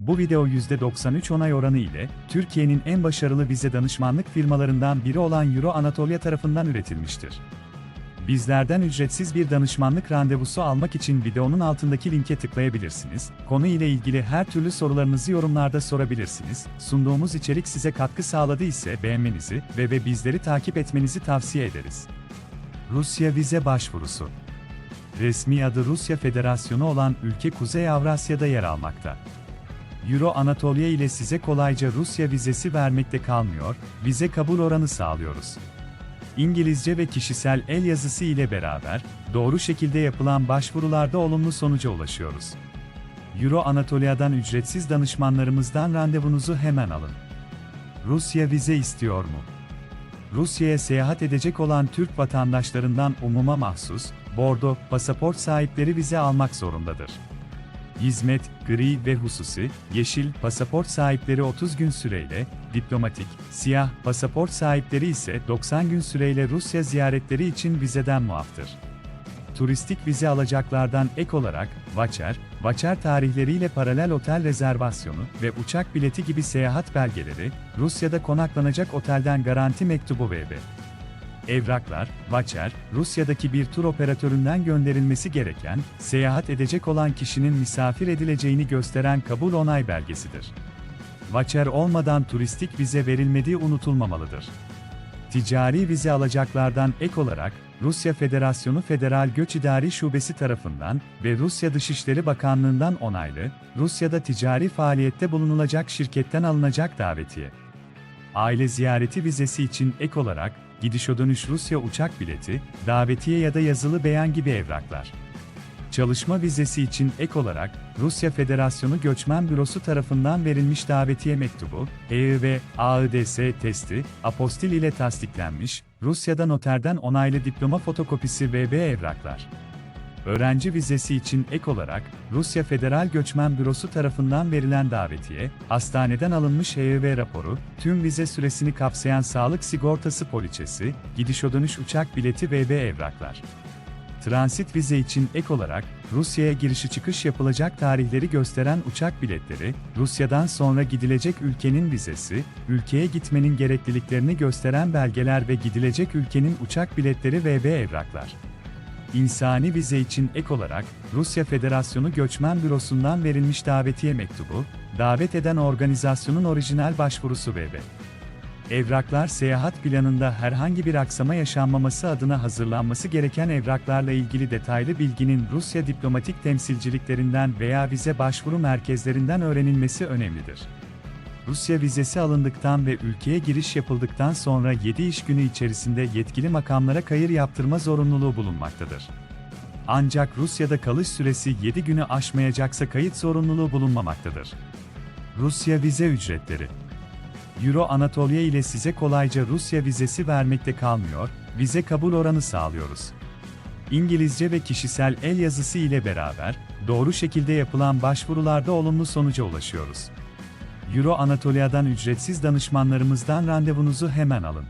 Bu video %93 onay oranı ile Türkiye'nin en başarılı vize danışmanlık firmalarından biri olan Euro Anatolia tarafından üretilmiştir. Bizlerden ücretsiz bir danışmanlık randevusu almak için videonun altındaki linke tıklayabilirsiniz. Konu ile ilgili her türlü sorularınızı yorumlarda sorabilirsiniz. Sunduğumuz içerik size katkı sağladı ise beğenmenizi ve ve bizleri takip etmenizi tavsiye ederiz. Rusya vize başvurusu Resmi adı Rusya Federasyonu olan ülke Kuzey Avrasya'da yer almakta. Euro Anatolia ile size kolayca Rusya vizesi vermekte kalmıyor, vize kabul oranı sağlıyoruz. İngilizce ve kişisel el yazısı ile beraber, doğru şekilde yapılan başvurularda olumlu sonuca ulaşıyoruz. Euro Anatolia'dan ücretsiz danışmanlarımızdan randevunuzu hemen alın. Rusya vize istiyor mu? Rusya'ya seyahat edecek olan Türk vatandaşlarından umuma mahsus, bordo, pasaport sahipleri vize almak zorundadır. Hizmet, gri ve hususi, yeşil pasaport sahipleri 30 gün süreyle, diplomatik, siyah pasaport sahipleri ise 90 gün süreyle Rusya ziyaretleri için vizeden muaftır. Turistik vize alacaklardan ek olarak, Vaçer, Vaçer tarihleriyle paralel otel rezervasyonu ve uçak bileti gibi seyahat belgeleri, Rusya'da konaklanacak otelden garanti mektubu vb. Evraklar, Vaçer, Rusya'daki bir tur operatöründen gönderilmesi gereken, seyahat edecek olan kişinin misafir edileceğini gösteren kabul onay belgesidir. Vaçer olmadan turistik vize verilmediği unutulmamalıdır. Ticari vize alacaklardan ek olarak, Rusya Federasyonu Federal Göç İdari Şubesi tarafından ve Rusya Dışişleri Bakanlığı'ndan onaylı, Rusya'da ticari faaliyette bulunulacak şirketten alınacak davetiye. Aile ziyareti vizesi için ek olarak, gidiş o dönüş Rusya uçak bileti, davetiye ya da yazılı beyan gibi evraklar. Çalışma vizesi için ek olarak, Rusya Federasyonu Göçmen Bürosu tarafından verilmiş davetiye mektubu, EI ve AIDS testi, apostil ile tasdiklenmiş, Rusya'da noterden onaylı diploma fotokopisi ve B evraklar. Öğrenci vizesi için ek olarak, Rusya Federal Göçmen Bürosu tarafından verilen davetiye, hastaneden alınmış EYV raporu, tüm vize süresini kapsayan sağlık sigortası poliçesi, gidiş dönüş uçak bileti ve evraklar. Transit vize için ek olarak, Rusya'ya girişi çıkış yapılacak tarihleri gösteren uçak biletleri, Rusya'dan sonra gidilecek ülkenin vizesi, ülkeye gitmenin gerekliliklerini gösteren belgeler ve gidilecek ülkenin uçak biletleri ve evraklar. İnsani vize için ek olarak, Rusya Federasyonu Göçmen Bürosu'ndan verilmiş davetiye mektubu, davet eden organizasyonun orijinal başvurusu ve. Evraklar seyahat planında herhangi bir aksama yaşanmaması adına hazırlanması gereken evraklarla ilgili detaylı bilginin Rusya diplomatik temsilciliklerinden veya vize başvuru merkezlerinden öğrenilmesi önemlidir. Rusya vizesi alındıktan ve ülkeye giriş yapıldıktan sonra 7 iş günü içerisinde yetkili makamlara kayır yaptırma zorunluluğu bulunmaktadır. Ancak Rusya'da kalış süresi 7 günü aşmayacaksa kayıt zorunluluğu bulunmamaktadır. Rusya vize ücretleri Euro Anatolia ile size kolayca Rusya vizesi vermekte kalmıyor, vize kabul oranı sağlıyoruz. İngilizce ve kişisel el yazısı ile beraber, doğru şekilde yapılan başvurularda olumlu sonuca ulaşıyoruz. Euro Anatolia'dan ücretsiz danışmanlarımızdan randevunuzu hemen alın.